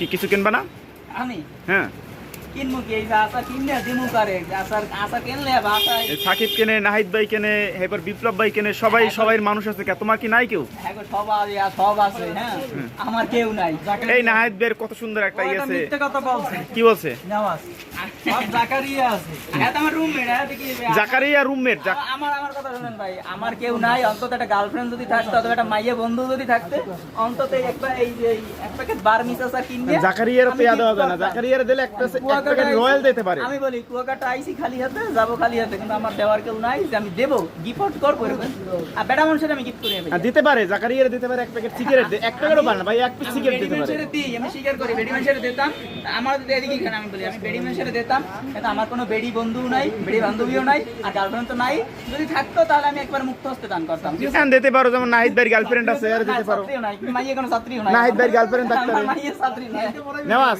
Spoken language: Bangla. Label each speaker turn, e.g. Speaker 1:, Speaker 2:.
Speaker 1: কি কিছু কিনবা না?
Speaker 2: আমি?
Speaker 1: হ্যাঁ।
Speaker 2: কিনবো কি? এই যে আশা কিনলে দিমু কারে? আশার আশা কিনলে আশা
Speaker 1: সাকিব কেনে নাহিদ ভাই কেনে এবার বিপ্লব ভাই কেনে সবাই সবাই মানুষ আছে কে? তোমার কি নাই কেউ?
Speaker 2: হ্যাঁ গো, সব আছে আর সব আছে হ্যাঁ। আমার কেউ নাই।
Speaker 1: এই নাহিদ ভাইয়ের কত সুন্দর একটা ইয়ে আছে।
Speaker 2: কথা বলছে।
Speaker 1: কি বলছে?
Speaker 2: নেওয়াজ সব জাকারিয়া আছে। হ্যাঁ আমার রুমমেট হ্যাঁ কি
Speaker 1: জাকারিয়া রুমমেট
Speaker 2: আমার আমার কথা শুনেন ভাই আমার কেউ নাই। অন্তত একটা গার্লফ্রেন্ড যদি থাকতো অথবা একটা মাইয়া বন্ধু যদি থাকতে অন্তত এই একটা এই যে এক প্যাকেট কিনবে।
Speaker 1: জাকারিয়ার তো না। জাকারিয়ার দিলে একটা এক
Speaker 2: কুয়াকাটা
Speaker 1: রয়্যাল দিতে পারে।
Speaker 2: আমি বলি কুয়াকাটা আইসি খালি হাতে যাব খালি হাতে কিন্তু আমার দেওয়ার কেউ নাই যে আমি দেবো গিফট করব আর বেটা মানুষের আমি গিফট করি
Speaker 1: দিতে পারে জাকারিয়ার দিতে পারে এক প্যাকেট সিগারেট এক প্যাকেটও পারে না ভাই এক পিস সিগারেট
Speaker 2: বেডি
Speaker 1: দিতে পারে।
Speaker 2: দিই আমি স্বীকার করি বেডি মানুষের দিতাম। আমার তো এদিকে কেন আমি বলি আমি বেডি মানুষের দিতাম কিন্তু আমার কোনো বেডি বন্ধু নাই বেডি বান্ধবীও নাই আর গার্লফ্রেন্ড তো নাই। যদি থাকতো তাহলে আমি একবার মুক্ত হস্তে দান করতাম।
Speaker 1: দিতে পারো যেমন নাহিদ গার্লফ্রেন্ড আছে আর দিতে পারো।
Speaker 2: নাই মাইয়ে কোনো ছাত্রীও নাই।
Speaker 1: নাহিদ গার্লফ্রেন্ড থাকতে পারে।
Speaker 2: মাইয়ে ছাত্রী নাই।
Speaker 1: নেওয়াজ।